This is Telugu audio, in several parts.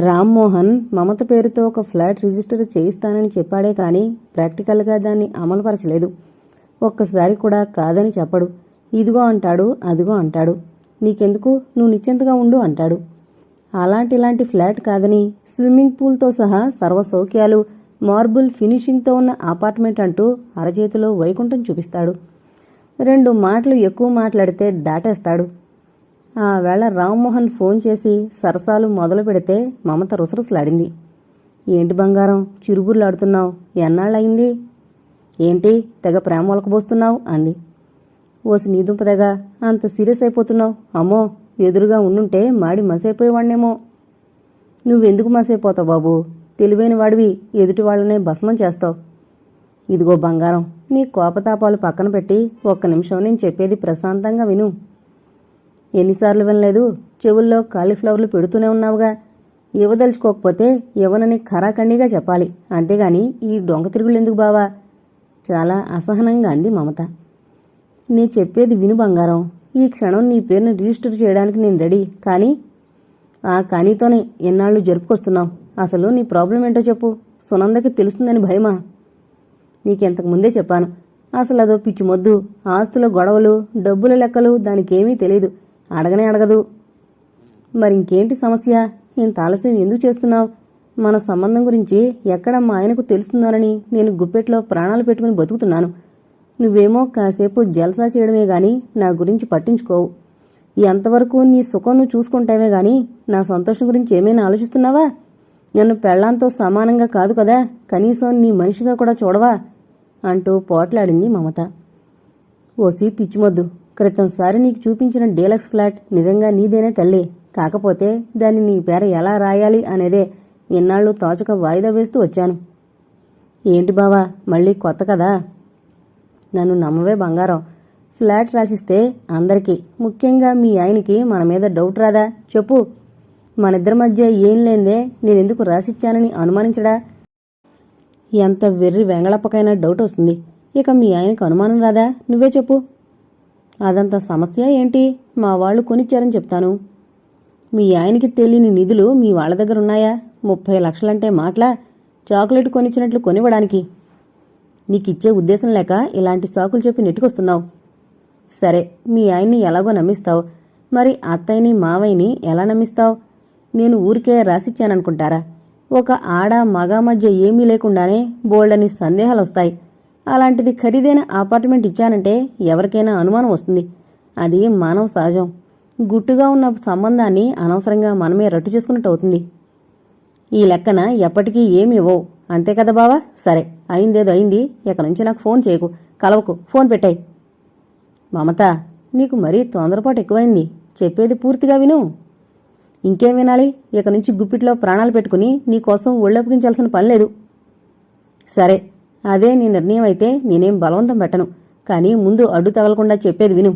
రామ్మోహన్ మమత పేరుతో ఒక ఫ్లాట్ రిజిస్టర్ చేయిస్తానని చెప్పాడే కానీ ప్రాక్టికల్గా దాన్ని అమలుపరచలేదు. ఒక్కసారి కూడా కాదని చెప్పడు. ఇదిగో అంటాడు అదిగో అంటాడు. నీకెందుకు? నువ్వు నిశ్చింతగా ఉండు అంటాడు. అలాంటి ఇలాంటి ఫ్లాట్ కాదని స్విమ్మింగ్ పూల్తో సహా సర్వ సౌఖ్యాలు మార్బుల్ ఫినిషింగ్తో ఉన్న అపార్ట్మెంట్ అంటూ అరచేతిలో వైకుంఠం చూపిస్తాడు. రెండు మాటలు ఎక్కువ మాట్లాడితే దాటేస్తాడు. ఆ వేళ రామ్మోహన్ ఫోన్ చేసి సరసాలు మొదలు పెడితే మమత రుసరుసలాడింది. ఏంటి బంగారం? చిరుబుర్లాడుతున్నావు. ఎన్నాళ్ళయింది? ఏంటి? తెగ ప్రేమ ఒలకబోస్తున్నావు అంది. ఓసి నీ దుంపదెగ అంత సీరియస్ అయిపోతున్నావు. అమ్మో ఎదురుగా ఉండుంటే మాడి మసైపోయేవాణ్ణేమో. నువ్వెందుకు మసైపోతావు బాబు? తెలివైన వాడివి ఎదుటి వాళ్ళనే భస్మం చేస్తావు. ఇదిగో బంగారం నీ కోపతాపాలు పక్కన పెట్టి ఒక్క నిమిషం నేను చెప్పేది ప్రశాంతంగా విను. ఎన్నిసార్లు వినలేదు. చెవుల్లో కాలీఫ్లవర్లు పెడుతూనే ఉన్నావుగా. ఇవ్వదలుచుకోకపోతే ఇవ్వనని ఖరాఖండిగా చెప్పాలి. అంతేగాని ఈ దొంగ తిరుగులు ఎందుకు బావా? చాలా అసహనంగా అంది మమత. నీ చెప్పేది విను బంగారం. ఈ క్షణం నీ పేరుని రిజిస్టర్ చేయడానికి నేను రెడీ. కానీ ఆ కానీతోనే ఎన్నాళ్ళు జరుపుకొస్తున్నావు? అసలు నీ ప్రాబ్లం ఏంటో చెప్పు. సునందకి తెలుస్తుందని భయమా? నీకెంతకు ముందే చెప్పాను. అసలు అదో పిచ్చి మొద్దు ఆస్తుల గొడవలు డబ్బుల లెక్కలు దానికేమీ తెలియదు అడగనే అడగదు. మరి ఇంకేంటి సమస్య? ఇంత ఆలస్యం ఎందుకు చేస్తున్నావు? మన సంబంధం గురించి ఎక్కడ మా ఆయనకు తెలుస్తున్నానని నేను గుప్పెట్లో ప్రాణాలు పెట్టుకుని బతుకుతున్నాను. నువ్వేమో కాసేపు జల్సా చేయడమే గాని నా గురించి పట్టించుకోవు. ఎంతవరకు నీ సుఖం నువ్వు చూసుకుంటావే గాని నా సంతోషం గురించి ఏమైనా ఆలోచిస్తున్నావా? నన్ను పెళ్ళాంతో సమానంగా కాదు కదా కనీసం నీ మనిషిగా కూడా చూడవా? అంటూ పోట్లాడింది మమత. ఓసి పిచ్చిమొద్దు. క్రితంసారి నీకు చూపించిన డీలక్స్ ఫ్లాట్ నిజంగా నీదేనే తల్లి. కాకపోతే దాన్ని నీ పేర ఎలా రాయాలి అనేదే ఇన్నాళ్ళు తోచక వాయిదా వేస్తూ వచ్చాను. ఏంటి బావా మళ్ళీ కొత్త కదా? నన్ను నమ్మవే బంగారం. ఫ్లాట్ రాసిస్తే అందరికీ ముఖ్యంగా మీ ఆయనకి మన మీద డౌట్ రాదా? చెప్పు. మనిద్దరి మధ్య ఏం లేదే నేనెందుకు రాసిచ్చానని అనుమానించడా? ఎంత వెర్రి వెంగళప్పకైనా డౌట్ వస్తుంది. ఇక మీ ఆయనకు అనుమానం రాదా? నువ్వే చెప్పు. అదంత సమస్య ఏంటి? మా వాళ్ళు కొనిచ్చారని చెప్తాను. మీ ఆయనకి తెలియని నిధులు మీ వాళ్ళ దగ్గర ఉన్నాయా? ముప్పై లక్షలంటే మాట్లా? చాక్లెట్ కొనిచ్చినట్లు కొనివ్వడానికి. నీకిచ్చే ఉద్దేశం లేక ఇలాంటి సాకులు చెప్పి నెట్టుకొస్తున్నావు. సరే మీ ఆయన్ని ఎలాగో నమ్మిస్తావు. మరి అత్తయ్యని మావయ్యని ఎలా నమ్మిస్తావు? నేను ఊరికే రాసిచ్చాననుకుంటారా? ఒక ఆడ మగ మధ్య ఏమీ లేకుండానే బోల్డని సందేహాలు వస్తాయి అలాంటిది ఖరీదైన అపార్ట్మెంట్ ఇచ్చానంటే ఎవరికైనా అనుమానం వస్తుంది. అది మానవ సహజం. గుట్టుగా ఉన్న సంబంధాన్ని అనవసరంగా మనమే రట్టు చేసుకున్నట్టు అవుతుంది. ఈ లెక్కన ఎప్పటికీ ఏమి ఇవ్వవు. అంతే కదా బావా? సరే అయిందేదో అయింది. ఇక నుంచి నాకు ఫోన్ చేయకు. కలవకు. ఫోన్ పెట్టాయి. మమత నీకు మరీ తొందరపాటు ఎక్కువైంది. చెప్పేది పూర్తిగా విను. ఇంకేం వినాలి? ఇక నుంచి గుప్పిట్లో ప్రాణాలు పెట్టుకుని నీకోసం ఒళ్ళొప్పగించాల్సిన పని లేదు. సరే అదే నీ నిర్ణయం అయితే నేనేం బలవంతం పెట్టను. కానీ ముందు అడ్డు తగలకుండా చెప్పేది విను.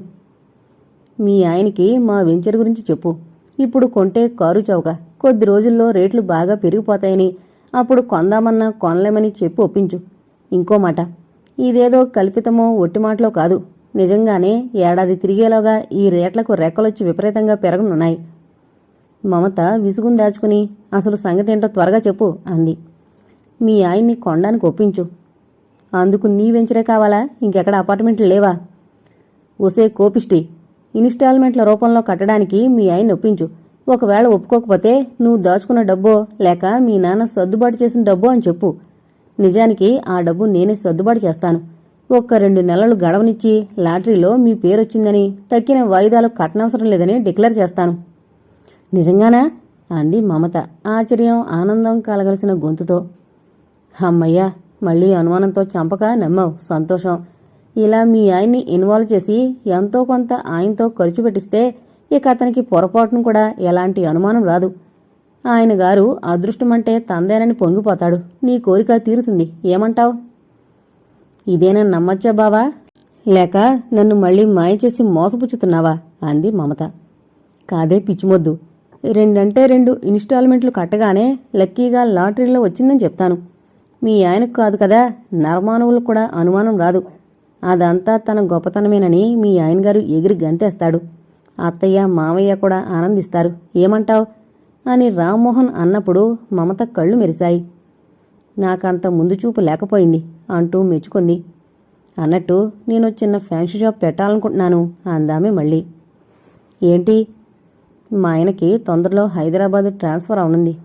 మీ ఆయనకి మా వెంచర్ గురించి చెప్పు. ఇప్పుడు కొంటే కారు చౌక కొద్ది రోజుల్లో రేట్లు బాగా పెరిగిపోతాయని. అప్పుడు కొందామన్నా కొనలేమని చెప్పి ఒప్పించు. ఇంకో మాట. ఇదేదో కల్పితమో ఒట్టి మాటలో కాదు. నిజంగానే ఏడాది తిరిగేలోగా ఈ రేట్లకు రెక్కలొచ్చి విపరీతంగా పెరగనున్నాయి. మమత విసుగును దాచుకుని అసలు సంగతేంటో త్వరగా చెప్పు అంది. మీ ఆయన్ని కొండానికి ఒప్పించు. అందుకు నీ వెంచరే కావాలా? ఇంకెక్కడ అపార్ట్మెంట్లు లేవా? ఒసే కోపిష్టి. ఇన్స్టాల్మెంట్ల రూపంలో కట్టడానికి మీ ఆయన ఒప్పించు ఒకవేళ ఒప్పుకోకపోతే నువ్వు దాచుకున్న డబ్బో లేక మీ నాన్న సర్దుబాటు చేసిన డబ్బో అని చెప్పు. నిజానికి ఆ డబ్బు నేనే సర్దుబాటు చేస్తాను. ఒక్క రెండు నెలలు గడవనిచ్చి లాటరీలో మీ పేరొచ్చిందని తక్కిన వాయిదాలు కట్టనవసరం లేదని డిక్లేర్ చేస్తాను. నిజంగానా? అంది మమత ఆశ్చర్యం ఆనందం కలగలిసిన గొంతుతో. అమ్మయ్యా! మళ్ళీ అనుమానంతో చంపక నమ్మావు సంతోషం. ఇలా మీ ఆయన్ని ఇన్వాల్వ్ చేసి ఎంతో కొంత ఆయనతో ఖర్చు పెట్టిస్తే ఇక అతనికి పొరపాటును కూడా ఎలాంటి అనుమానం రాదు. ఆయన గారు అదృష్టమంటే తందేనని పొంగిపోతాడు. నీ కోరిక తీరుతుంది. ఏమంటావ్? ఇదేనా నమ్మచ్చా బావా? లేక నన్ను మళ్ళీ మాయచేసి మోసపుచ్చుతున్నావా? అంది మమత. కాదే పిచ్చిమొద్దు. రెండంటే రెండు ఇన్స్టాల్మెంట్లు కట్టగానే లక్కీగా లాటరీలో వచ్చిందని చెప్తాను. మీ ఆయనకు కాదు కదా నరమానవులకు కూడా అనుమానం రాదు. అదంతా తన గొప్పతనమేనని మీ ఆయనగారు ఎగిరి గంతేస్తాడు. అత్తయ్య మామయ్య కూడా ఆనందిస్తారు. ఏమంటావు? అని రామ్మోహన్ అన్నప్పుడు మమత కళ్ళు మెరిశాయి. నాకంత ముందు చూపు లేకపోయింది అంటూ మెచ్చుకుంది. అన్నట్టు నేను చిన్న ఫ్యాన్సీ షాప్ పెట్టాలనుకుంటున్నాను అందామే మళ్ళీ. ఏంటి? మా ఆయనకి తొందరలో హైదరాబాద్ ట్రాన్స్ఫర్ అవనుంది.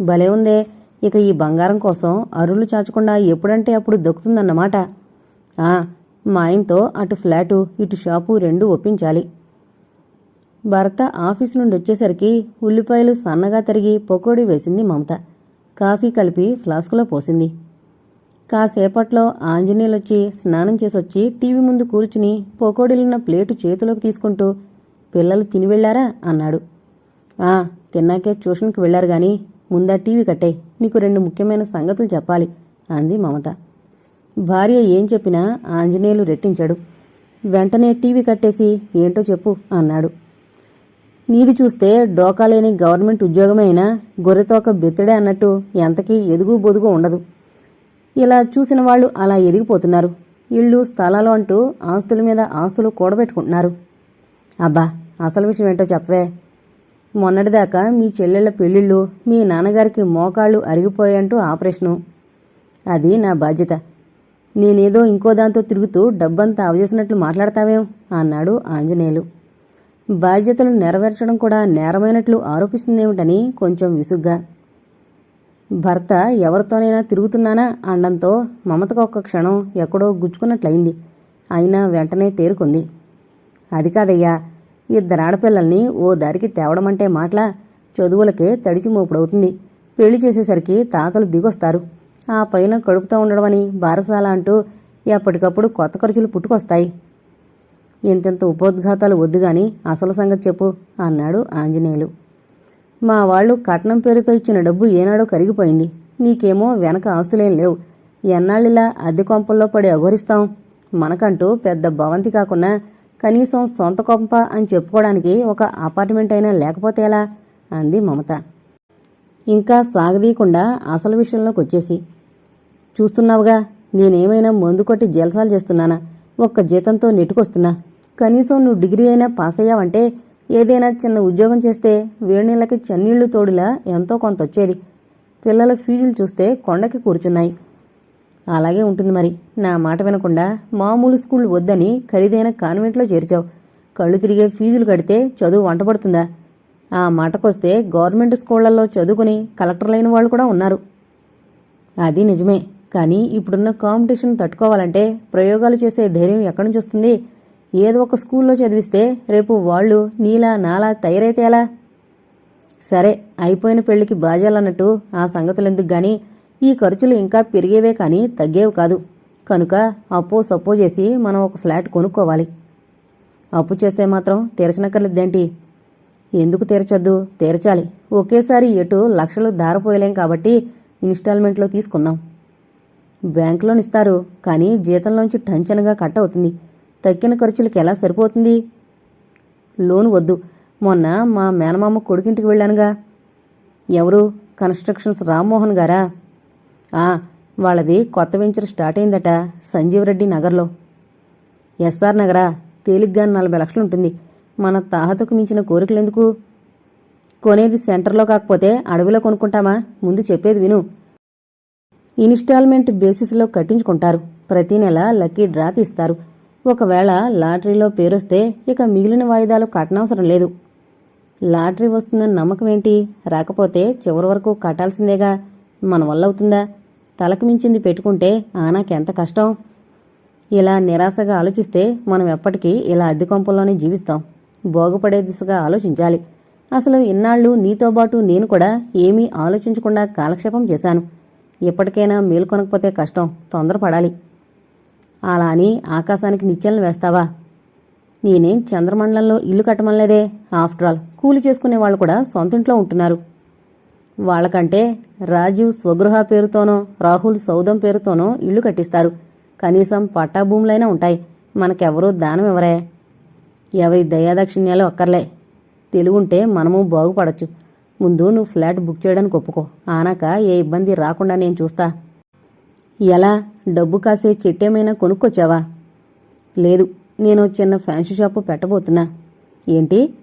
భలే ఉందే ఇక ఈ బంగారం కోసం అరులు చాచకుండా ఎప్పుడంటే అప్పుడు దొక్కుతుందన్నమాట. ఆ, మా ఆయనతో అటు ఫ్లాటు ఇటు షాపు రెండూ ఒప్పించాలి. భర్త ఆఫీస్ నుండి వచ్చేసరికి ఉల్లిపాయలు సన్నగా తరిగి పకోడీ వేసింది మమత. కాఫీ కలిపి ఫ్లాస్కులో పోసింది. కాసేపట్లో ఆంజనేయులొచ్చి స్నానం చేసొచ్చి టీవీ ముందు కూర్చుని పకోడీలున్న ప్లేటు చేతిలోకి తీసుకుంటూ పిల్లలు తిని వెళ్ళారా? అన్నాడు. ఆ తిన్నాకే ట్యూషన్కి వెళ్ళారు గాని ముందా టీవీ కట్టే. నీకు రెండు ముఖ్యమైన సంగతులు చెప్పాలి అంది మమత. భార్య ఏం చెప్పినా ఆంజనేయులు రెట్టించాడు. వెంటనే టీవీ కట్టేసి ఏంటో చెప్పు అన్నాడు. నీది చూస్తే డోకా లేని గవర్నమెంట్ ఉద్యోగమైనా అయినా గొర్రెతోక బెత్తడే అన్నట్టు ఎంతకీ ఎదుగు బొదుగు ఉండదు. ఇలా చూసిన వాళ్ళు అలా ఎదిగిపోతున్నారు. ఇళ్ళు స్థలాలు అంటూ ఆస్తుల మీద ఆస్తులు కూడబెట్టుకుంటున్నారు. అబ్బా అసలు విషయం ఏంటో చెప్పవే. మొన్నటిదాకా మీ చెల్లెళ్ళ పెళ్ళిళ్ళు మీ నాన్నగారికి మోకాళ్ళు అరిగిపోయాంటూ ఆపరేషను అది నా బాధ్యత. నేనేదో ఇంకో దాంతో తిరుగుతూ డబ్బంతా అవజేసినట్లు మాట్లాడతావేం? అన్నాడు ఆంజనేయులు. బాధ్యతలు నెరవేర్చడం కూడా నేరమైనట్లు ఆరోపిస్తుందేమిటని కొంచెం విసుగ్గా. భర్త ఎవరితోనైనా తిరుగుతున్నానా అనడంతో మమతకు ఒక్క క్షణం ఎక్కడో గుచ్చుకున్నట్లయింది. అయినా వెంటనే తేరుకుంది. అది కాదయ్యా ఇద్దరు ఆడపిల్లల్ని ఓ దారికి తేవడమంటే మాటలా చదువులకే తడిచి మోపుడవుతుంది. పెళ్ళి చేసేసరికి తాకలు దిగొస్తారు. ఆ పైన కడుపుతో ఉండడమని బారసాల అంటూ ఎప్పటికప్పుడు కొత్త ఖర్చులు పుట్టుకొస్తాయి. ఇంతింత ఉపోద్ఘాతాలు వద్దు గాని అసలు సంగతి చెప్పు అన్నాడు ఆంజనేయులు. మా వాళ్ళు కట్నం పేరుతో ఇచ్చిన డబ్బు ఏనాడో కరిగిపోయింది. నీకేమో వెనక ఆస్తులేం లేవు. ఎన్నాళ్ళిలా అద్దె కొంపల్లో పడి అఘోరిస్తాం. మనకంటూ పెద్ద భవంతి కాకున్నా కనీసం సొంత కొంప అని చెప్పుకోవడానికి ఒక అపార్ట్మెంట్ అయినా లేకపోతే ఎలా? అంది మమత. ఇంకా సాగదీయకుండా అసలు విషయంలోకి వచ్చేసి. చూస్తున్నావుగా నేనేమైనా మందు కొట్టి జలసాలు చేస్తున్నానా? ఒక్క జీతంతో నెట్టుకొస్తున్నా. కనీసం నువ్వు డిగ్రీ అయినా పాస్ అయ్యావంటే ఏదైనా చిన్న ఉద్యోగం చేస్తే వేణీళ్ళకి చన్నీళ్ళు తోడులా ఎంతో కొంత వచ్చేది. పిల్లల ఫీజులు చూస్తే కొండకి కూర్చున్నాయి. అలాగే ఉంటుంది మరి. నా మాట వినకుండా మామూలు స్కూల్ వద్దని ఖరీదైన కాన్వెంట్లో చేర్చావు. కళ్ళు తిరిగే ఫీజులు కడితే చదువు వంటపడుతుందా ఆ మాటకొస్తే గవర్నమెంట్ స్కూళ్ళలో చదువుకుని కలెక్టర్లైన వాళ్ళు కూడా ఉన్నారు. అది నిజమే. కానీ ఇప్పుడున్న కాంపిటీషన్ తట్టుకోవాలంటే ప్రయోగాలు చేసే ధైర్యం ఎక్కడి నుంచి వస్తుంది? ఏదో ఒక స్కూల్లో చదివిస్తే రేపు వాళ్ళు నీలా నాలా తయారైతే ఎలా? సరే అయిపోయిన పెళ్ళికి బాజాలన్నట్టు ఆ సంగతులెందుకు గానీ ఈ ఖర్చులు ఇంకా పెరిగేవే కానీ తగ్గేవి కాదు. కనుక అప్పో సప్పో చేసి మనం ఒక ఫ్లాట్ కొనుక్కోవాలి. అప్పు చేస్తే మాత్రం తీర్చనక్కర్లేదేంటి? ఎందుకు తీర్చొద్దు? తీర్చాలి. ఒకేసారి ఎటు లక్షలు దారపోయలేం కాబట్టి ఇన్స్టాల్మెంట్లో తీసుకుందాం. బ్యాంకులోని ఇస్తారు కానీ జీతంలోంచి టెన్షన్గా కట్ అవుతుంది. తక్కిన ఖర్చులకి ఎలా సరిపోతుంది? లోన్ వద్దు. మొన్న మా మేనమామ కొడుకింటికి వెళ్ళానుగా. ఎవరు? కన్స్ట్రక్షన్స్ రామ్మోహన్ గారా? వాళ్ళది కొత్త వెంచర్ స్టార్ట్ అయిందట సంజీవ్ రెడ్డి నగర్లో. ఎస్ఆర్ నగరా తేలిగ్గా నలభై లక్షలు ఉంటుంది. మన తాహతకు మించిన కోరికలు ఎందుకు కొనేది సెంటర్లో కాకపోతే అడవిలో కొనుక్కుంటామా? ముందు చెప్పేది విను. ఇన్స్టాల్మెంట్ బేసిస్లో కట్టించుకుంటారు. ప్రతి నెల లక్కీ డ్రా తీస్తారు. ఒకవేళ లాటరీలో పేరొస్తే ఇక మిగిలిన వాయిదాలు కట్టనవసరం లేదు. లాటరీ వస్తుందని నమ్మకం ఏంటి? రాకపోతే చివరి వరకు కట్టాల్సిందేగా? మన వల్ల అవుతుందా? తలకు మించింది పెట్టుకుంటే ఆనాకెంత కష్టం? ఇలా నిరాశగా ఆలోచిస్తే మనం ఎప్పటికీ ఇలా అద్దె కొంపల్లోనే జీవిస్తాం. బాగుపడే దిశగా ఆలోచించాలి. అసలు ఇన్నాళ్ళు నీతో పాటు నేను కూడా ఏమీ ఆలోచించకుండా కాలక్షేపం చేశాను. ఎప్పటికైనా మేల్కొనకపోతే కష్టం తొందరపడాలి. అలా అని ఆకాశానికి నిచ్చెనలు వేస్తావా? నేనేం చంద్రమండలంలో ఇల్లు కట్టమనలేదే. ఆఫ్టర్ ఆల్ కూలి చేసుకునే వాళ్ళు కూడా సొంతింట్లో ఉంటున్నారు. వాళ్ళకంటే రాజీవ్ స్వగృహ పేరుతోనో రాహుల్ సౌదం పేరుతోనో ఇల్లు కట్టిస్తారు. కనీసం పట్టా భూములైనా ఉంటాయి. మనకెవరూ దానం ఎవరే ఎవరి దయాదాక్షిణ్యాలు అక్కర్లే. తెలుగుంటే మనము బాగుపడచ్చు. ముందు నువ్వు ఫ్లాట్ బుక్ చేయడానికి ఒప్పుకో. ఆనాక ఏ ఇబ్బంది రాకుండా నేను చూస్తా. ఎలా? డబ్బు కాసే చెట్టేమైనా కొనుక్కొచ్చావా? లేదు. నేను చిన్న ఫ్యాన్సీ షాపు పెట్టబోతున్నా. ఏంటి?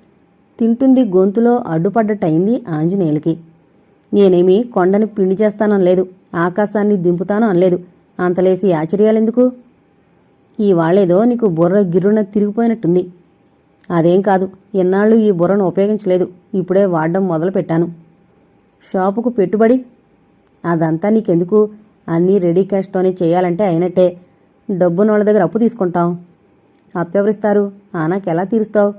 తింటుంది గొంతులో అడ్డుపడ్డట్టయింది ఆంజనేయులకి. నేనేమి కొండని పిండి చేస్తాననలేదు ఆకాశాన్ని దింపుతాను అనలేదు. అంతలేసి ఆశ్చర్యాలెందుకు? ఇవాళేదో నీకు బుర్ర గిర్రున తిరిగిపోయినట్టుంది. అదేం కాదు ఎన్నాళ్ళు ఈ బుర్రను ఉపయోగించలేదు. ఇప్పుడే వాడడం మొదలుపెట్టాను. షాపుకు పెట్టుబడి? అదంతా నీకెందుకు? అన్నీ రెడీ క్యాష్తోనే చేయాలంటే అయినట్టే. డబ్బునోళ్ళ దగ్గర అప్పు తీసుకుంటాం. అప్పెవరిస్తారు? ఆ నాకెలా తీరుస్తావు?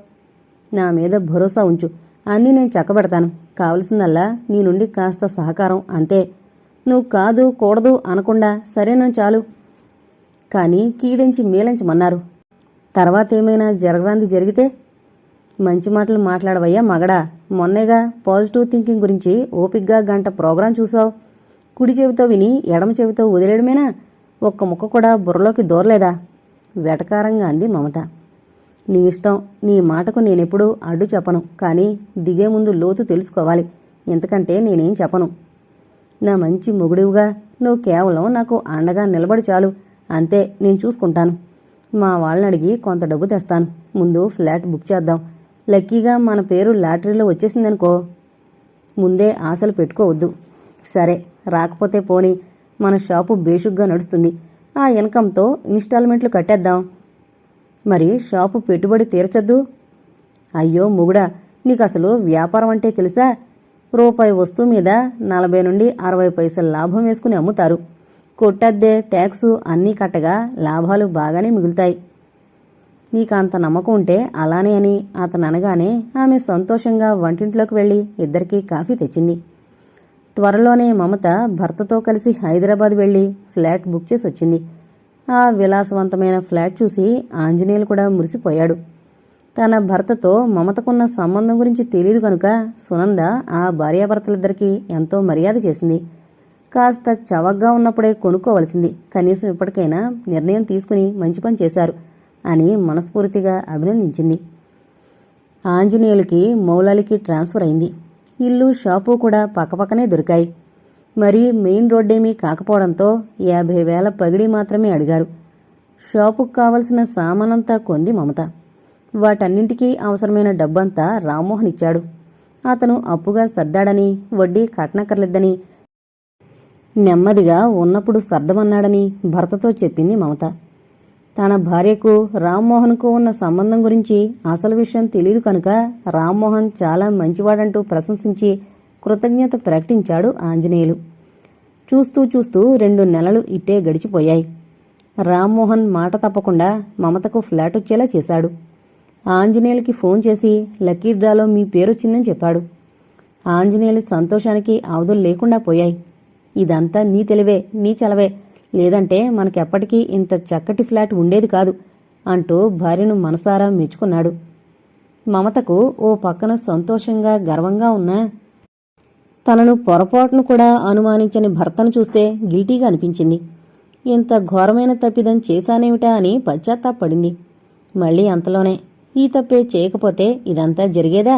నా మీద భరోసా ఉంచు. అన్నీ నేను చక్కబెడతాను. కావలసిందల్లా నీ నుండి కాస్త సహకారం అంతే. నువ్వు కాదు కూడదు అనకుండా సరేనని చాలు. కానీ కీడించి మేలించమన్నారు. తర్వాత ఏమైనా జరగరాంది జరిగితే? మంచి మాటలు మాట్లాడవయ్యా మగడా. మొన్నేగా పాజిటివ్ థింకింగ్ గురించి ఓపిగ్గా గంట ప్రోగ్రాం చూసావు కుడి చెవితో విని ఎడమ చెవితో వదిలేయడమేనా? ఒక్క ముక్క కూడా బుర్రలోకి దూరలేదా? వెటకారంగా అంది మమత. నీ ఇష్టం నీ మాటకు నేనెప్పుడూ అడ్డు చెప్పను కానీ దిగే ముందు లోతు తెలుసుకోవాలి. ఎంతకంటే నేనేం చెప్పను. నా మంచి మొగుడివుగా నువ్వు కేవలం నాకు అండగా నిలబడి చాలు. అంతే నేను చూసుకుంటాను. మా వాళ్ళని అడిగి కొంత డబ్బు తెస్తాను. ముందు ఫ్లాట్ బుక్ చేద్దాం. లక్కీగా మన పేరు లాటరీలో వచ్చేసిందనుకో ముందే ఆశలు పెట్టుకోవద్దు. సరే రాకపోతే పోని మన షాపు బేషుగ్గా నడుస్తుంది. ఆ ఇన్కంతో ఇన్స్టాల్మెంట్లు కట్టేద్దాం. మరి షాపు పెట్టుబడి తీర్చద్దు. అయ్యో మొగుడా నీకు అసలు వ్యాపారం అంటే తెలుసా? రూపాయి వస్తువు మీద నలభై నుండి అరవై పైసలు లాభం వేసుకుని అమ్ముతారు. కొట్టద్దే ట్యాక్సు అన్నీ కట్టగా లాభాలు బాగానే మిగులుతాయి. నీకు అంత నమ్మకం ఉంటే అలానే అని అతను అనగానే ఆమె సంతోషంగా వంటింట్లోకి వెళ్ళి ఇద్దరికీ కాఫీ తెచ్చింది. త్వరలోనే మమత భర్తతో కలిసి హైదరాబాద్ వెళ్ళి ఫ్లాట్ బుక్ చేసి వచ్చింది ఆ విలాసవంతమైన ఫ్లాట్ చూసి ఆంజనేయులు కూడా మురిసిపోయాడు. తన భర్తతో మమతకున్న సంబంధం గురించి తెలియదు కనుక సునంద ఆ భార్యాభర్తలిద్దరికీ ఎంతో మర్యాద చేసింది. కాస్త చవగ్గా ఉన్నప్పుడే కొనుక్కోవలసింది. కనీసం ఇప్పటికైనా నిర్ణయం తీసుకుని మంచి పని చేశారు అని మనస్ఫూర్తిగా అభినందించింది. ఆంజనేయులకి మౌలాలికి ట్రాన్స్ఫర్ అయింది. ఇల్లు షాపు కూడా పక్కపక్కనే దొరికాయి. మరి మెయిన్ రోడ్డేమీ కాకపోవడంతో యాభై వేల పగిడి మాత్రమే అడిగారు. షాపుకు కావలసిన సామానంతా కొంది మమత. వాటన్నింటికీ అవసరమైన డబ్బంతా రామ్మోహన్ ఇచ్చాడు. అతను అప్పుగా సర్దాడని వడ్డీ కట్టనక్కర్లేదని నెమ్మదిగా ఉన్నప్పుడు సర్దమన్నాడని భర్తతో చెప్పింది మమత. తన భార్యకు రామ్మోహన్కు ఉన్న సంబంధం గురించి అసలు విషయం తెలియదు కనుక రామ్మోహన్ చాలా మంచివాడంటూ ప్రశంసించి కృతజ్ఞత ప్రకటించాడు ఆంజనేయులు. చూస్తూ చూస్తూ రెండు నెలలు ఇట్టే గడిచిపోయాయి. రామ్మోహన్ మాట తప్పకుండా మమతకు ఫ్లాట్ వచ్చేలా చేశాడు. ఆంజనేయులకి ఫోన్ చేసి లక్కీ డ్రాలో మీ పేరొచ్చిందని చెప్పాడు. ఆంజనేయులు సంతోషానికి అవధులు లేకుండా పోయాయి. ఇదంతా నీ తెలివే నీ చలవే. లేదంటే మనకెప్పటికీ ఇంత చక్కటి ఫ్లాట్ ఉండేది కాదు అంటూ భార్యను మనసారా మెచ్చుకున్నాడు. మమతకు ఓ పక్కన సంతోషంగా గర్వంగా ఉన్నా తనను పొరపాటును కూడా అనుమానించని భర్తను చూస్తే గిల్టీగా అనిపించింది. ఇంత ఘోరమైన తప్పిదం చేశానేమిటా అని పశ్చాత్తాపడింది. మళ్ళీ అంతలోనే ఈ తప్పే చేయకపోతే ఇదంతా జరిగేదా?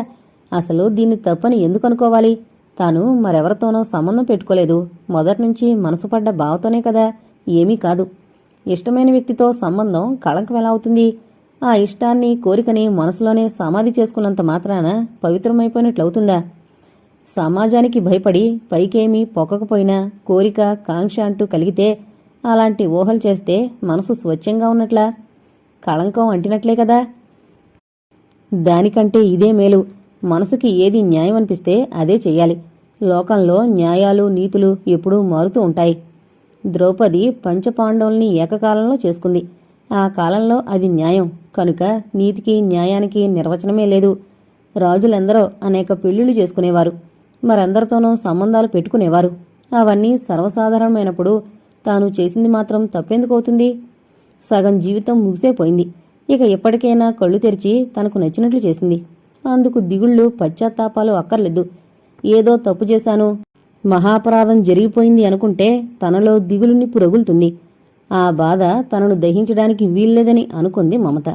అసలు దీన్ని తప్పని ఎందుకు అనుకోవాలి? తాను మరెవరితోనో సంబంధం పెట్టుకోలేదు. మొదట్నుంచి మనసు పడ్డ బావతోనే కదా ఏమీ కాదు. ఇష్టమైన వ్యక్తితో సంబంధం కళంకం ఎలా అవుతుంది? ఆ ఇష్టాన్ని కోరికని మనసులోనే సమాధి చేసుకున్నంత మాత్రాన పవిత్రమైపోయినట్లవుతుందా? సమాజానికి భయపడి పైకేమీ పొక్కకపోయినా కోరిక కాంక్ష అంటూ కలిగితే అలాంటి ఊహలు చేస్తే మనసు స్వచ్ఛంగా ఉన్నట్లా? కళంకం అంటినట్లే కదా? దానికంటే ఇదే మేలు. మనసుకి ఏది న్యాయం అనిపిస్తే అదే చెయ్యాలి. లోకంలో న్యాయాలు నీతులు ఎప్పుడూ మారుతూ ఉంటాయి. ద్రౌపది పంచపాండవుల్ని ఏకకాలంలో చేసుకుంది. ఆ కాలంలో అది న్యాయం. కనుక నీతికి న్యాయానికి నిర్వచనమే లేదు. రాజులెందరో అనేక పెళ్ళిళ్ళు చేసుకునేవారు. మరందరితోనూ సంబంధాలు పెట్టుకునేవారు. అవన్నీ సర్వసాధారణమైనప్పుడు తాను చేసింది మాత్రం తప్పెందుకవుతుంది సగం జీవితం ముగిసేపోయింది ఇక ఎప్పటికైనా కళ్ళు తెరిచి తనకు నచ్చినట్లు చేసింది. అందుకు దిగుళ్ళు పశ్చాత్తాపాలు అక్కర్లేదు. ఏదో తప్పు చేశాను. మహాపరాధం జరిగిపోయింది అనుకుంటే తనలో దిగులు నిప్పు రగులుతుంది. ఆ బాధ తనను దహించడానికి వీల్లేదని అనుకుంది మమత.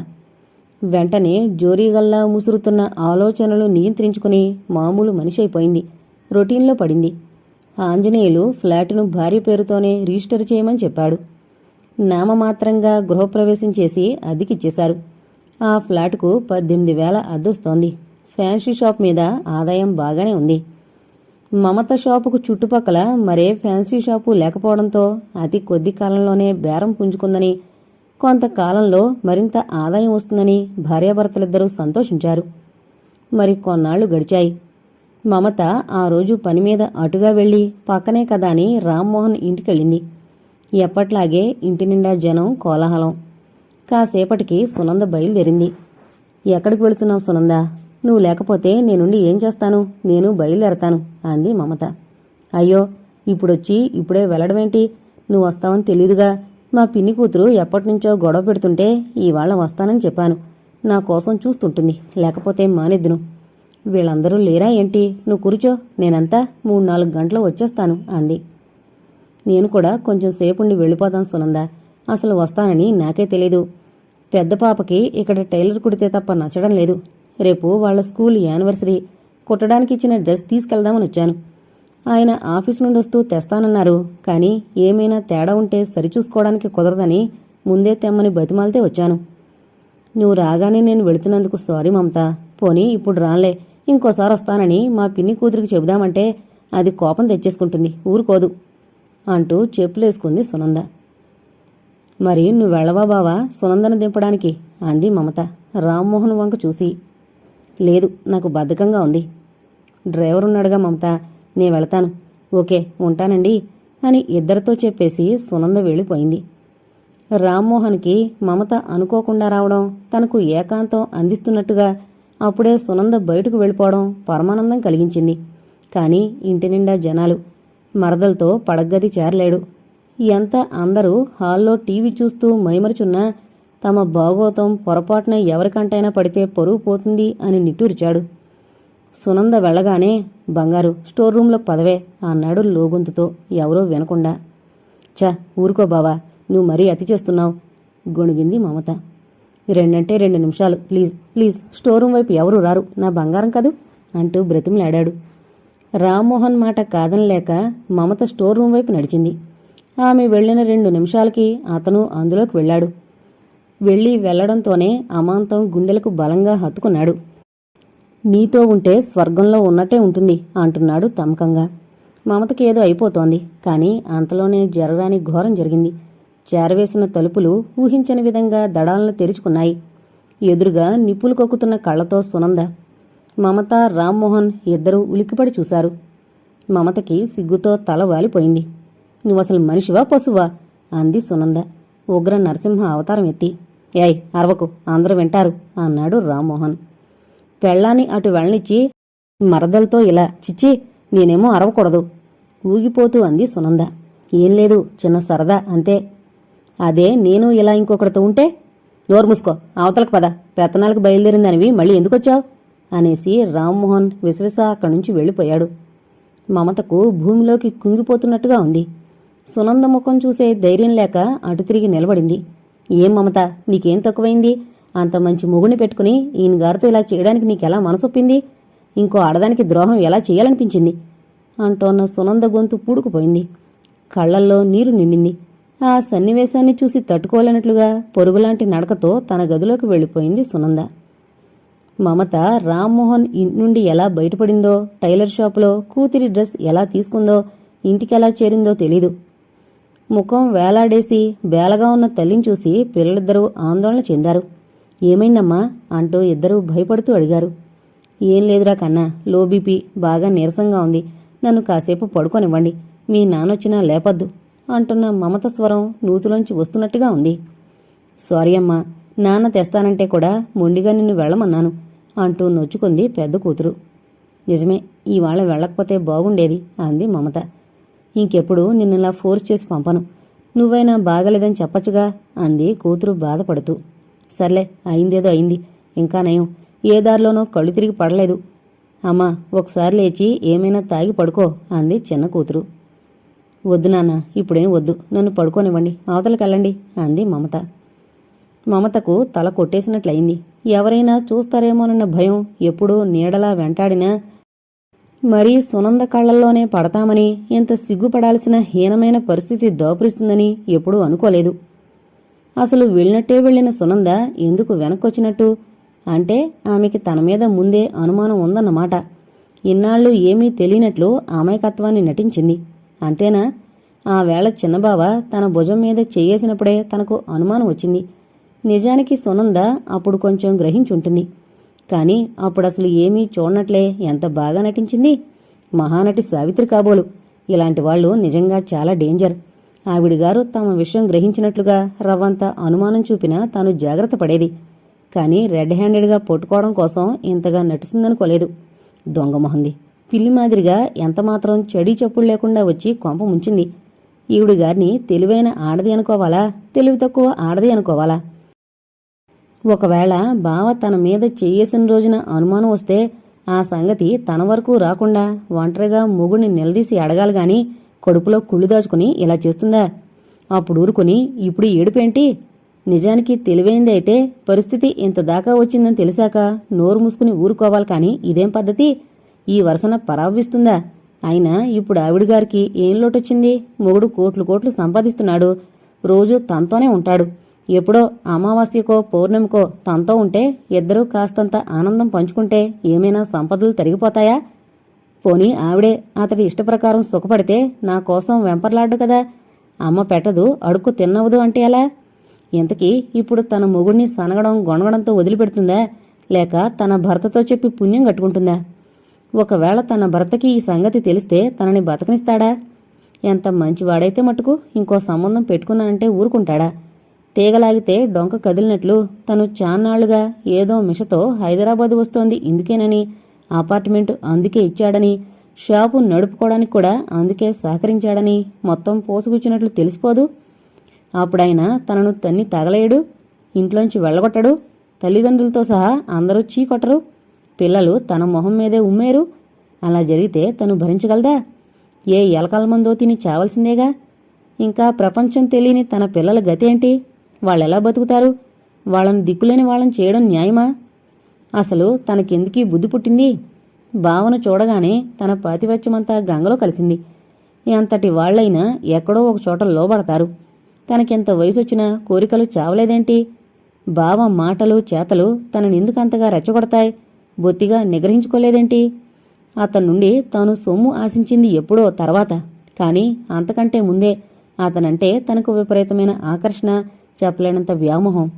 వెంటనే జోరీగల్లా ముసురుతున్న ఆలోచనలు నియంత్రించుకుని మామూలు మనిషి అయిపోయింది. రొటీన్లో పడింది. ఆంజనేయులు ఫ్లాటును భార్య పేరుతోనే రిజిస్టర్ చేయమని చెప్పాడు. నామమాత్రంగా గృహప్రవేశం చేసి అద్దెకిచ్చేశారు. ఆ ఫ్లాట్కు పద్దెనిమిది వేల అద్దొస్తోంది. ఫ్యాన్సీ షాప్ మీద ఆదాయం బాగానే ఉంది. మమత షాపుకు చుట్టుపక్కల మరే ఫ్యాన్సీ షాపు లేకపోవడంతో అతి కొద్ది కాలంలోనే బేరం పుంజుకుందని కొంతకాలంలో మరింత ఆదాయం వస్తుందని భార్యాభర్తలిద్దరూ సంతోషించారు. మరి కొన్నాళ్ళు గడిచాయి. మమత ఆ రోజు పని మీద అటుగా వెళ్ళి పక్కనే కదా అని రామ్మోహన్ ఇంటికెళ్ళింది. ఎప్పట్లాగే ఇంటి నిండా జనం కోలాహలం. కాసేపటికి సునంద బయలుదేరింది. ఎక్కడికి వెళుతున్నావు సునంద? నువ్వు లేకపోతే నేనుండి ఏం చేస్తాను? నేను బయలుదేరతాను అంది మమత. అయ్యో ఇప్పుడొచ్చి ఇప్పుడే వెళ్ళడమేంటి? నువ్వు వస్తావని తెలీదుగా. మా పిన్ని కూతురు ఎప్పటినుంచో గొడవ పెడుతుంటే ఇవాళ వస్తానని చెప్పాను. నా కోసం చూస్తుంటుంది లేకపోతే మానేద్దును. వీళ్ళందరూ లేరా ఏంటి? నువ్వు కూర్చో నేనంతా మూడు నాలుగు గంటలు వచ్చేస్తాను అంది. నేను కూడా కొంచెం సేపుండి వెళ్ళిపోతాను సునంద. అసలు వస్తానని నాకే తెలీదు. పెద్ద పాపకి ఇక్కడ టైలర్ కుడితే తప్ప నచ్చడం లేదు. రేపు వాళ్ళ స్కూల్ యానివర్సరీ. కుట్టడానికి ఇచ్చిన డ్రెస్ తీసుకెళ్దామని వచ్చాను. ఆయన ఆఫీస్ నుండి వస్తూ తెస్తానన్నారు. కానీ ఏమైనా తేడా ఉంటే సరిచూసుకోవడానికి కుదరదని ముందే తెమ్మని బతిమాలితే వచ్చాను. నువ్వు రాగానే నేను వెళుతున్నందుకు సారీ మమత. పోనీ ఇప్పుడు రాలే ఇంకోసారి వస్తానని మా పిన్ని కూతురికి చెబుదామంటే అది కోపం తెచ్చేసుకుంటుంది. ఊరుకోదు అంటూ చెప్పులేసుకుంది సునంద. మరి నువ్వు వెళ్ళవా బావా? సునందను దింపడానికి అంది మమత. రామ్మోహన్ వంక చూసి. లేదు నాకు బద్ధకంగా ఉంది. డ్రైవర్ ఉన్నాడుగా మమత. నే వెళతాను. ఓకే ఉంటానండి అని ఇద్దరితో చెప్పేసి సునంద వెళ్ళిపోయింది. రామ్మోహన్కి మమత అనుకోకుండా రావడం తనకు ఏకాంతం అందిస్తున్నట్టుగా అప్పుడే సునంద బయటకు వెళ్ళిపోవడం పరమానందం కలిగించింది. కానీ ఇంటి నిండా జనాలు. మరదలతో పడగ్గది చేరలేడు. ఎంత అందరూ హాల్లో టీవీ చూస్తూ మైమరుచున్నా తమ భాగోతం పొరపాటున ఎవరికంటైనా పడితే పరువు పోతుంది అని నిట్టూర్చాడు. సునంద వెళ్ళగానే బంగారు స్టోర్ రూంలోకి పదవే అన్నాడు లోగొంతుతో ఎవరో వినకుండా. చ ఊరుకో బావా నువ్వు మరీ అతి చేస్తున్నావు గొణిగింది మమత. రెండంటే రెండు నిమిషాలు ప్లీజ్ ప్లీజ్ స్టోర్ రూమ్ వైపు ఎవరు రారు నా బంగారం కదూ అంటూ బ్రతిమలాడాడు. రామ్మోహన్ మాట కాదనలేక మమత స్టోర్ రూమ్ వైపు నడిచింది. ఆమె వెళ్ళిన రెండు నిమిషాలకి అతను అందులోకి వెళ్ళాడు. వెళ్ళి వెళ్ళడంతోనే అమాంతం గుండెలకు బలంగా హత్తుకున్నాడు. నీతో ఉంటే స్వర్గంలో ఉన్నట్టే ఉంటుంది అంటున్నాడు తమకంగా. మమతకి ఏదో అయిపోతోంది కానీ అంతలోనే జరగరాని ఘోరం జరిగింది. చేరవేసిన తలుపులు ఊహించని విధంగా దడాలను తెరుచుకున్నాయి. ఎదురుగా నిప్పులు కొక్కుతున్న కళ్ళతో సునంద మమత రామ్మోహన్ ఇద్దరూ ఉలిక్కిపడి చూశారు. మమతకి సిగ్గుతో తల వాలిపోయింది. నువ్వసలు మనిషివా పశువా? అంది సునంద ఉగ్ర నరసింహ అవతారం ఎత్తి. ఏయ్ అరవకు అందరూ వింటారు అన్నాడు రామ్మోహన్. పెళ్ళాన్ని అటు వెళ్ళనిచ్చి మరదలతో ఇలా చిచ్చి నేనేమో అరవకూడదు. ఊగిపోతూ అంది సునంద. ఏం లేదు చిన్న సరదా అంతే. అదే నేను ఇలా ఇంకొకరితో ఉంటే? నోరు మూసుకో అవతలకు పద పెత్తనాలకు బయలుదేరిందనివి మళ్ళీ ఎందుకొచ్చావు? అనేసి రామ్మోహన్ విశ్వస అక్కడి నుంచి వెళ్ళిపోయాడు. మమతకు భూమిలోకి కుంగిపోతున్నట్టుగా ఉంది. సునంద ముఖం చూసే ధైర్యం లేక అటు తిరిగి నిలబడింది. ఏం మమత నీకేం తక్కువైంది? అంత మంచి మొగుని పెట్టుకుని ఈయన గారితో ఇలా చేయడానికి నీకెలా మనసొప్పింది? ఇంకో ఆడదానికి ద్రోహం ఎలా చేయాలనిపించింది? అంటోన్న సునంద గొంతు పూడుకుపోయింది. కళ్ళల్లో నీరు నిండింది. ఆ సన్నివేశాన్ని చూసి తట్టుకోలేనట్లుగా పొరుగులాంటి నడకతో తన గదిలోకి వెళ్ళిపోయింది సునంద. మమత రామ్మోహన్ ఇంటి నుండి ఎలా బయటపడిందో టైలర్ షాపులో కూతురి డ్రెస్ ఎలా తీసుకుందో ఇంటికెలా చేరిందో తెలీదు. ముఖం వేలాడేసి బేలగా ఉన్న తల్లిని చూసి పిల్లలిద్దరూ ఆందోళన చెందారు. ఏమైందమ్మా? అంటూ ఇద్దరూ భయపడుతూ అడిగారు. ఏం లేదురా కన్నా లో బీపీ బాగా నీరసంగా ఉంది. నన్ను కాసేపు పడుకోనివ్వండి. మీ నాన్నొచ్చినా లేపద్దు అంటున్న మమత స్వరం నూతులోంచి వస్తున్నట్టుగా ఉంది. సారీ అమ్మా నాన్న తెస్తానంటే కూడా మొండిగా నిన్ను వెళ్ళమన్నాను అంటూ నొచ్చుకుంది పెద్ద కూతురు. నిజమే ఇవాళ వెళ్ళకపోతే బాగుండేది అంది మమత. ఇంకెప్పుడు నిన్నలా ఫోర్స్ చేసి పంపను నువ్వైనా బాగలేదని చెప్పచ్చుగా అంది కూతురు బాధపడుతూ. సర్లే అయిందేదో అయింది. ఇంకా నయం. ఏ దారిలోనో కళ్ళు తిరిగి పడలేదు. అమ్మా ఒకసారి లేచి ఏమైనా తాగి పడుకో అంది చిన్న కూతురు. వద్దు నాన్న ఇప్పుడేం వద్దు. నన్ను పడుకోనివ్వండి అవతలకెళ్ళండి అంది మమత. మమతకు తల కొట్టేసినట్లయింది. ఎవరైనా చూస్తారేమోనన్న భయం ఎప్పుడూ నీడలా వెంటాడినా మరీ సునంద కళ్ళల్లోనే పడతామని ఇంత సిగ్గుపడాల్సిన హీనమైన పరిస్థితి దోపురిస్తుందని ఎప్పుడూ అనుకోలేదు. అసలు వెళ్ళినట్టే వెళ్ళిన సునంద ఎందుకు వెనక్కొచ్చినట్టు? అంటే ఆమెకి తన మీద ముందే అనుమానం ఉందన్నమాట. ఇన్నాళ్ళు ఏమీ తెలియనట్లు అమాయకత్వాన్ని నటించింది. అంతేనా? ఆ వేళ చిన్నబావ తన భుజం మీద చేయేసినప్పుడే తనకు అనుమానం వచ్చింది. నిజానికి సునంద అప్పుడు కొంచెం గ్రహించుంటుంది. కానీ అప్పుడు అసలు ఏమీ చూడనట్లే ఎంత బాగా నటించింది? మహానటి సావిత్రి కాబోలు. ఇలాంటి వాళ్ళు నిజంగా చాలా డేంజర్. ఆవిడిగారు తమ విషయం గ్రహించినట్లుగా రవ్వంత అనుమానం చూపినా తాను జాగ్రత్త పడేది. కానీ రెడ్ హ్యాండెడ్గా పట్టుకోవడం కోసం ఇంతగా నటిస్తుందనుకోలేదు. దొంగ మొహంది. పిల్లి మాదిరిగా ఎంతమాత్రం చెడి చెప్పులు లేకుండా వచ్చి కొంప ముంచింది. ఈవిడి గారిని తెలివైన ఆడది అనుకోవాలా? తెలివి తక్కువ ఆడది అనుకోవాలా? ఒకవేళ బావ తన మీద చేయేసిన రోజున అనుమానం వస్తే ఆ సంగతి తన వరకు రాకుండా ఒంటరిగా మొగుడిని నిలదీసి అడగాలి గాని కడుపులో కుళ్ళు దాచుకుని ఇలా చేస్తుందా? అప్పుడు ఊరుకుని ఇప్పుడు ఏడుపేంటి నిజానికి తెలివైంది అయితే పరిస్థితి ఇంత దాకా వచ్చిందని తెలిసాక నోరు మూసుకుని ఊరుకోవాలి కాని ఇదేం పద్ధతి? ఈ వరుసన పరావిస్తుందా అయినా ఇప్పుడు ఆవిడగారికి ఏం లోటొచ్చింది? మొగుడు కోట్లు కోట్లు సంపాదిస్తున్నాడు. రోజు తనతోనే ఉంటాడు. ఎప్పుడో అమావాస్యకో పౌర్ణమికో తనతో ఉంటే ఇద్దరూ కాస్తంత ఆనందం పంచుకుంటే ఏమైనా సంపదలు తరిగిపోతాయా? పోనీ ఆవిడే అతడి ఇష్టప్రకారం సుఖపడితే నా కోసం వెంపర్లాడు కదా. అమ్మ పెట్టదు అడుక్కు తిన్నవదు అంటే ఎలా? ఇంతకీ ఇప్పుడు తన మొగుడిని సనగడం గొనగడంతో వదిలిపెడుతుందా? లేక తన భర్తతో చెప్పి పుణ్యం కట్టుకుంటుందా? ఒకవేళ తన భర్తకి ఈ సంగతి తెలిస్తే తనని బతకనిస్తాడా? ఎంత మంచివాడైతే మటుకు ఇంకో సంబంధం పెట్టుకున్నానంటే ఊరుకుంటాడా? తీగలాగితే డొంక కదిలినట్లు తను చాన్నాళ్ళుగా ఏదో మిషతో హైదరాబాద్ వస్తోంది. ఇందుకేనని అపార్ట్మెంట్ అందుకే ఇచ్చాడని షాపు నడుపుకోవడానికి కూడా అందుకే సహకరించాడని మొత్తం పోసుకొచ్చినట్లు తెలిసిపోదు. అప్పుడైనా తనను తన్ని తగలేయడు ఇంట్లోంచి వెళ్ళగొట్టడు తల్లిదండ్రులతో సహా అందరూ చీకొట్టరు పిల్లలు తన మొహం మీదే ఉమ్మేరు. అలా జరిగితే తను భరించగలదా? ఏ ఎలకల మందో తిని చావలసిందేగా? ఇంకా ప్రపంచం తెలియని తన పిల్లల గతి ఏంటి వాళ్ళెలా బతుకుతారు? వాళ్ళని దిక్కులేని వాళ్ళని చేయడం న్యాయమా? అసలు తనకెందుకీ బుద్ధి పుట్టింది? భావన చూడగానే తన పాతివత్యమంతా గంగలో కలిసింది. ఎంతటి వాళ్ళైనా ఎక్కడో ఒక చోట లోబడతారు. తనకింత వయసొచ్చినా కోరికలు చావలేదేంటి? బావ మాటలు చేతలు తననెందుకంతగా రెచ్చగొడతాయి? బొత్తిగా నిగ్రహించుకోలేదేంటి? అతని నుండి తాను సొమ్ము ఆశించింది ఎప్పుడో తర్వాత. కానీ అంతకంటే ముందే అతనంటే తనకు విపరీతమైన ఆకర్షణ చెప్పలేనంత వ్యామోహం.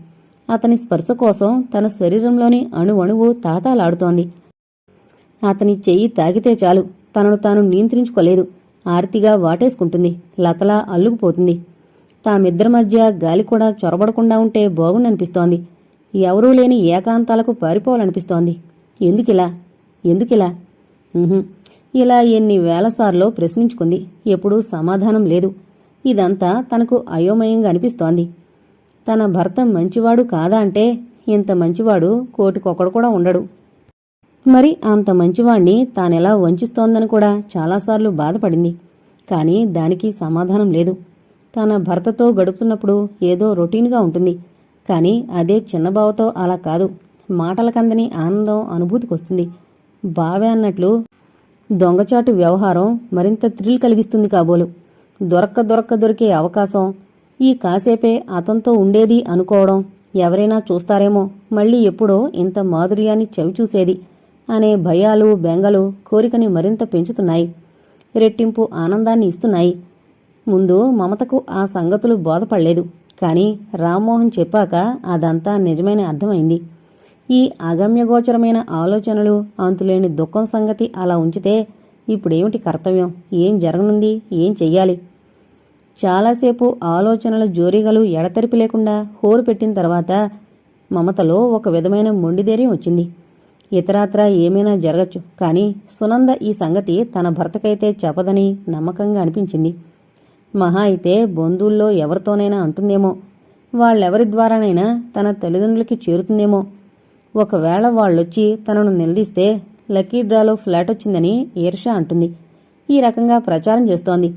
అతని స్పర్శ కోసం తన శరీరంలోని అణువణువు తాతాలాడుతోంది. అతని చెయ్యి తాగితే చాలు. తనను తాను నియంత్రించుకోలేదు. ఆర్తిగా వాటేసుకుంటుంది. లతలా అల్లుకుపోతుంది. తామిద్దరి మధ్య గాలి కూడా చొరబడకుండా ఉంటే బాగుండనిపిస్తోంది. ఎవరూ లేని ఏకాంతాలకు పారిపోవాలనిపిస్తోంది. ఎందుకిలా? ఎందుకిలా? ఇలా ఎన్ని వేలసార్లో ప్రశ్నించుకుంది. ఎప్పుడూ సమాధానం లేదు. ఇదంతా తనకు అయోమయంగా అనిపిస్తోంది. తన భర్త మంచివాడు కాదా అంటే ఇంత మంచివాడు కోటికొకడు కూడా ఉండడు. మరి అంత మంచివాణ్ణి తానెలా వంచిస్తోందని కూడా చాలాసార్లు బాధపడింది. కానీ దానికి సమాధానం లేదు. తన భర్తతో గడుపుతున్నప్పుడు ఏదో రొటీన్గా ఉంటుంది. కానీ అదే చిన్నబావతో అలా కాదు. మాటలకందని ఆనందం అనుభూతికొస్తుంది. బావే అన్నట్లు దొంగచాటు వ్యవహారం మరింత థ్రిల్ కలిగిస్తుంది కాబోలు. దొరక్క దొరక్క దొరికే అవకాశం ఈ కాసేపే అతనితో ఉండేది అనుకోవడం ఎవరైనా చూస్తారేమో మళ్ళీ ఎప్పుడో ఇంత మాధుర్యాన్ని చవిచూసేది అనే భయాలు బెంగలు కోరికని మరింత పెంచుతున్నాయి. రెట్టింపు ఆనందాన్ని ఇస్తున్నాయి. ముందు మమతకు ఆ సంగతులు బోధపడలేదు. కానీ రామ్మోహన్ చెప్పాక అదంతా నిజమైన అర్థమైంది. ఈ అగమ్యగోచరమైన ఆలోచనలు అంతులేని దుఃఖం సంగతి అలా ఉంచితే ఇప్పుడేమిటి కర్తవ్యం? ఏం జరగనుంది? ఏం చెయ్యాలి? చాలాసేపు ఆలోచనల జోరీగలు ఎడతెరిపి లేకుండా హోరు పెట్టిన తర్వాత మమతలో ఒక విధమైన మొండిధైర్యం వచ్చింది. ఇతరాత్రా ఏమైనా జరగచ్చు కానీ సునంద ఈ సంగతి తన భర్తకైతే చెప్పదని నమ్మకంగా అనిపించింది. మహా అయితే బంధువుల్లో ఎవరితోనైనా అంటుందేమో వాళ్ళెవరి ద్వారానైనా తన తల్లిదండ్రులకి చేరుతుందేమో. ఒకవేళ వాళ్ళొచ్చి తనను నిలదీస్తే లక్కీ డ్రాలో ఫ్లాట్ వచ్చిందని ఈర్ష అంటుంది. ఈ రకంగా ప్రచారం చేస్తోంది.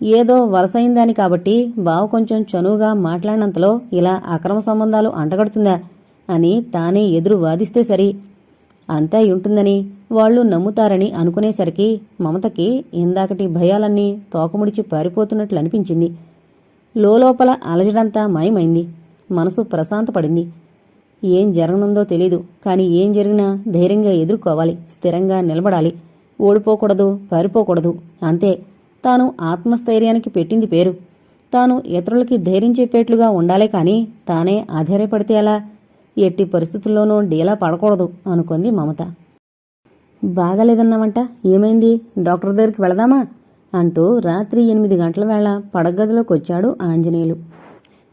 ఏదో వరసైందని కాబట్టి బావ కొంచెం చనువుగా మాట్లాడినంతలో ఇలా అక్రమ సంబంధాలు అంటగడుతుందా అని తానే ఎదురు వాదిస్తే సరి. అంతే ఉంటుందని వాళ్ళు నమ్ముతారని అనుకునేసరికి మమతకి ఇందాకటి భయాలన్నీ తోకముడిచి పారిపోతున్నట్లు అనిపించింది. లోపల అలజడంతా మాయమైంది. మనసు ప్రశాంతపడింది. ఏం జరగనుందో తెలీదు. కానీ ఏం జరిగినా ధైర్యంగా ఎదుర్కోవాలి. స్థిరంగా నిలబడాలి. ఓడిపోకూడదు పారిపోకూడదు. అంతే. తాను ఆత్మస్థైర్యానికి పెట్టింది పేరు. తాను ఇతరులకి ధైర్యం చెప్పేట్లుగా ఉండాలే కాని తానే ఆధారపడితే ఎలా? ఎట్టి పరిస్థితుల్లోనూ డీలా పడకూడదు అనుకుంది మమత. బాగాలేదన్నావంట? ఏమైంది? డాక్టర్ దగ్గరికి వెళదామా? అంటూ రాత్రి ఎనిమిది గంటల వేళ పడగదిలోకి వచ్చాడు ఆంజనేయులు.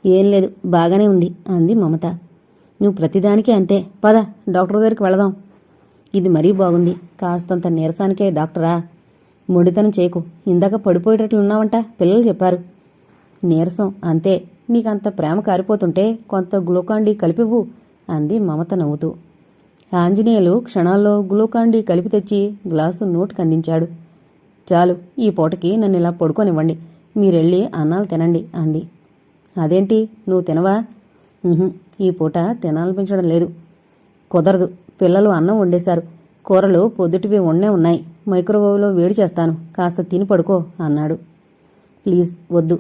ఏం లేదు బాగానే ఉంది అంది మమత. నువ్వు ప్రతిదానికి అంతే. పద డాక్టర్ దగ్గరికి వెళదాం. ఇది మరీ బాగుంది. కాస్తంత నీరసానికే డాక్టరా? మొడితనం చేయకు. ఇందాక పడిపోయేటట్లున్నావంట పిల్లలు చెప్పారు. నీరసం అంతే. నీకంత ప్రేమ కారిపోతుంటే కొంత గ్లూకాండి కలిపివ్వు అంది మమత నవ్వుతూ. ఆంజనేయులు క్షణాల్లో గ్లూకాండి కలిపి తెచ్చి గ్లాసు నోటికి అందించాడు. చాలు ఈ పూటకి నన్ను ఇలా పడుకోనివ్వండి. మీరెళ్ళి అన్నాలు తినండి అంది. అదేంటి నువ్వు తినవా? ఈ పూట తినాలనిపించడం లేదు. కుదరదు పిల్లలు అన్నం వండేశారు. కూరలు పొద్దుటివి ఉండే ఉన్నాయి. మైక్రోవేవ్లో వేడి చేస్తాను. కాస్త తిని పడుకో అన్నాడు. ప్లీజ్ వద్దు.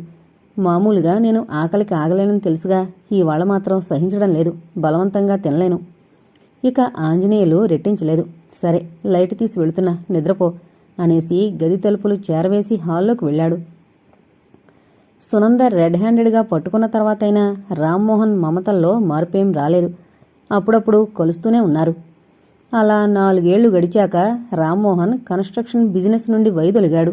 మామూలుగా నేను ఆకలికి ఆగలేనని తెలుసుగా ఇవాళ మాత్రం సహించడం లేదు. బలవంతంగా తినలేను. ఇక ఆంజనేయులు రెట్టించలేదు. సరే లైట్ తీసి వెళుతున్నా నిద్రపో అనేసి గది తలుపులు చేరవేసి హాల్లోకి వెళ్ళాడు. సునంద రెడ్ హ్యాండెడ్గా పట్టుకున్న తర్వాతైనా రామ్మోహన్ మమతల్లో మార్పేం రాలేదు. అప్పుడప్పుడు కలుస్తూనే ఉన్నారు. అలా నాలుగేళ్ళు గడిచాక రామ్మోహన్ కన్స్ట్రక్షన్ బిజినెస్ నుండి వైదొలిగాడు.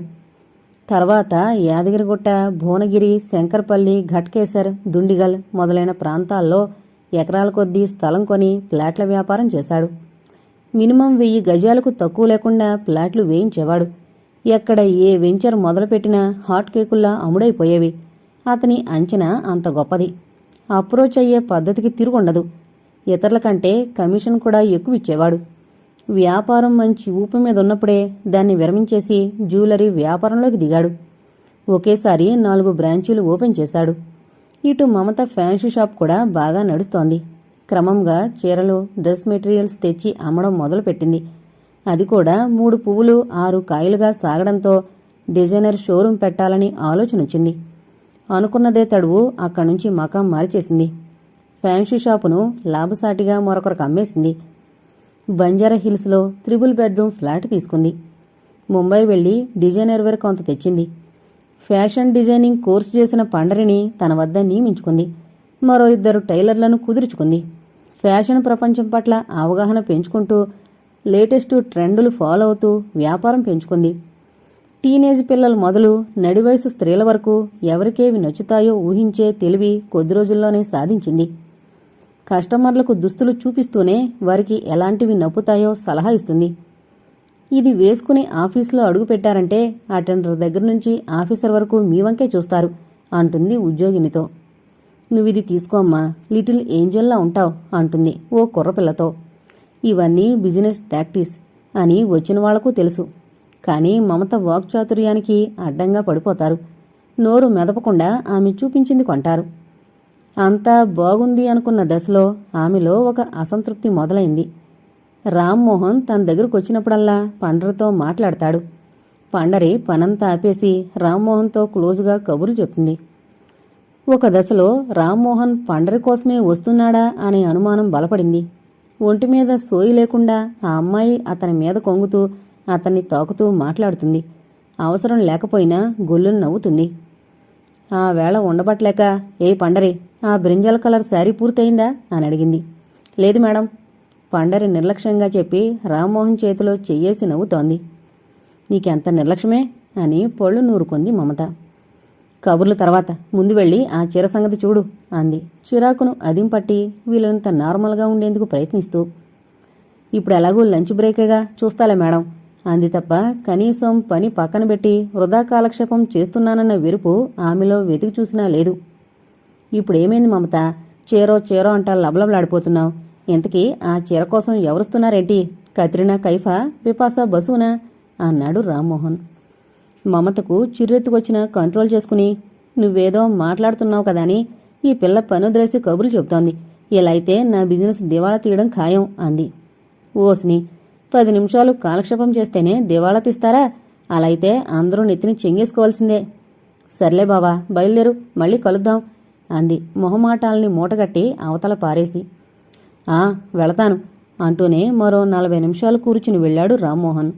తర్వాత యాదగిరిగుట్ట భువనగిరి శంకర్పల్లి ఘట్కేసర్ దుండిగల్ మొదలైన ప్రాంతాల్లో ఎకరాల కొద్దీ స్థలం కొని ఫ్లాట్ల వ్యాపారం చేశాడు. మినిమం వెయ్యి గజాలకు తక్కువ లేకుండా ఫ్లాట్లు వేయించేవాడు. ఎక్కడ ఏ వెంచర్ మొదలుపెట్టినా హాట్ కేకుల్లా అమ్ముడైపోయేవి. అతని అంచనా అంత గొప్పది. అప్రోచ్ అయ్యే పద్ధతికి తిరుగుండదు. ఇతరుల కంటే కమిషన్ కూడా ఎక్కువ ఇచ్చేవాడు వ్యాపారం మంచి ఊపి మీద ఉన్నప్పుడే దాన్ని విరమించేసి జ్యువెలరీ వ్యాపారంలోకి దిగాడు. ఒకేసారి నాలుగు బ్రాంచీలు ఓపెన్ చేశాడు. ఇటు మమత ఫ్యాన్సీ షాప్ కూడా బాగా నడుస్తోంది. క్రమంగా చీరలు డ్రెస్ మెటీరియల్స్ తెచ్చి అమ్మడం మొదలుపెట్టింది. అది కూడా మూడు పువ్వులు ఆరు కాయలుగా సాగడంతో డిజైనర్ షోరూం పెట్టాలని ఆలోచన వచ్చింది. అనుకున్నదే తడువు అక్కడి నుంచి మకాం మార్చేసింది. ఫ్యాన్సీ షాపును లాభసాటిగా మరొకరికి అమ్మేసింది. బంజారా హిల్స్లో త్రిబుల్ బెడ్రూమ్ ఫ్లాట్ తీసుకుంది. ముంబై వెళ్ళి డిజైనర్ వేర్ కొంత తెచ్చింది. ఫ్యాషన్ డిజైనింగ్ కోర్సు చేసిన పండరిని తన వద్ద నియమించుకుంది. మరో ఇద్దరు టైలర్లను కుదుర్చుకుంది. ఫ్యాషన్ ప్రపంచం పట్ల అవగాహన పెంచుకుంటూ లేటెస్ట్ ట్రెండులు ఫాలో అవుతూ వ్యాపారం పెంచుకుంది. టీనేజ్ పిల్లలు మొదలు నడివయసు స్త్రీల వరకు ఎవరికేవి నచ్చుతాయో ఊహించే తెలివి కొద్ది రోజుల్లోనే సాధించింది. కస్టమర్లకు దుస్తులు చూపిస్తూనే వారికి ఎలాంటివి నప్పుతాయో సలహా ఇస్తుంది. ఇది వేసుకుని ఆఫీసులో అడుగుపెట్టారంటే అటెండర్ దగ్గర నుంచి ఆఫీసర్ వరకు మీ వంకే చూస్తారు అంటుంది ఉద్యోగినితో. నువ్విది తీసుకోమ్మా లిటిల్ ఏంజల్లా ఉంటావు అంటుంది ఓ కుర్రపిల్లతో. ఇవన్నీ బిజినెస్ టాక్టిస్ అని వచ్చిన వాళ్ళకు తెలుసు. కానీ మమత వాక్చాతుర్యానికి అడ్డంగా పడిపోతారు. నోరు మెదపకుండా ఆమె చూపించింది కొంటారు. అంతా బాగుంది అనుకున్న దశలో ఆమెలో ఒక అసంతృప్తి మొదలైంది. రామ్మోహన్ తన దగ్గరకు వచ్చినప్పుడల్లా పండరితో మాట్లాడతాడు. పండరి పనంతా ఆపేసి రామ్మోహన్తో క్లోజుగా కబుర్లు చెప్తుంది. ఒక దశలో రామ్మోహన్ పండరి కోసమే వస్తున్నాడా అనే అనుమానం బలపడింది. ఒంటి మీద సోయి లేకుండా ఆ అమ్మాయి అతని మీద కొంగుతూ అతన్ని తాకుతూ మాట్లాడుతుంది. అవసరం లేకపోయినా గొల్లును నవ్వుతుంది. ఆ వేళ ఉండబట్లేక ఏ పండరి ఆ బ్రింజల్ కలర్ శారీ పూర్తయిందా? అని అడిగింది. లేదు మేడం. పండరి నిర్లక్ష్యంగా చెప్పి రామ్మోహన్ చేతిలో చెయ్యేసి నవ్వుతోంది. నీకెంత నిర్లక్ష్యమే? అని పళ్ళు నూరుకుంది మమత. కబుర్ల తర్వాత ముందు వెళ్ళి ఆ చీర సంగతి చూడు అంది. చిరాకును అదింపట్టి వీళ్ళంత నార్మల్గా ఉండేందుకు ప్రయత్నిస్తూ ఇప్పుడు ఎలాగూ లంచ్ బ్రేకేగా? చూస్తాలే మేడం. అంది తప్ప కనీసం పని పక్కన పెట్టి వృధా కాలక్షేపం చేస్తున్నానన్న విరుపు ఆమెలో వెతికి చూసినా లేదు. ఇప్పుడేమైంది మమత? చీరో చీరో అంటా లబలబలాడిపోతున్నావు. ఇంతకీ ఆ చీర కోసం ఎవరుస్తున్నారేంటి? కత్రినా కైఫా పిపాసా బసునా? అన్నాడు రామ్మోహన్. మమతకు చిర్రెత్తుకొచ్చిన కంట్రోల్ చేసుకుని నువ్వేదో మాట్లాడుతున్నావు కదా అని ఈ పిల్ల పనుద్రేసి కబుర్లు చెబుతోంది. ఇలా అయితే నా బిజినెస్ దివాళా తీయడం ఖాయం అంది. ఓస్ని పది నిమిషాలు కాలక్షేపం చేస్తేనే దివాళా తీస్తారా? అలా అయితే అందరూ నెత్తిని చెంగేసుకోవాల్సిందే. సర్లే బావా బయలుదేరు మళ్ళీ కలుద్దాం అంది. మొహమాటాల్ని మూటగట్టి అవతల పారేసి. ఆ వెళతాను అంటూనే మరో నలభై నిమిషాలు కూర్చుని వెళ్ళాడు రామ్మోహన్.